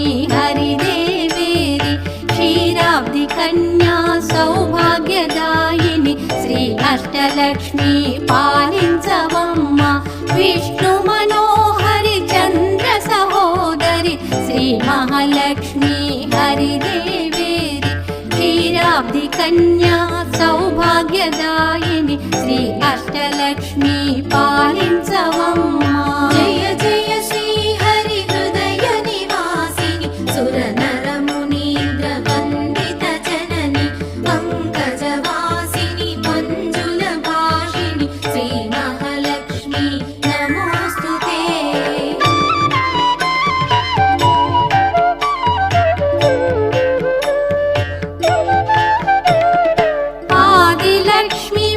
Namami हरिदेवेरि क्षीराब्धिकन्या सौभाग्यदायिनि Shri Ashtalakshmi पालिन्सवम्म विष्णुमनोहरिचन्द्रसहोदरि Sri Mahalakshmi हरिदेवेरि क्षीराब्धिकन्या सौभाग्यदायि Lakshmi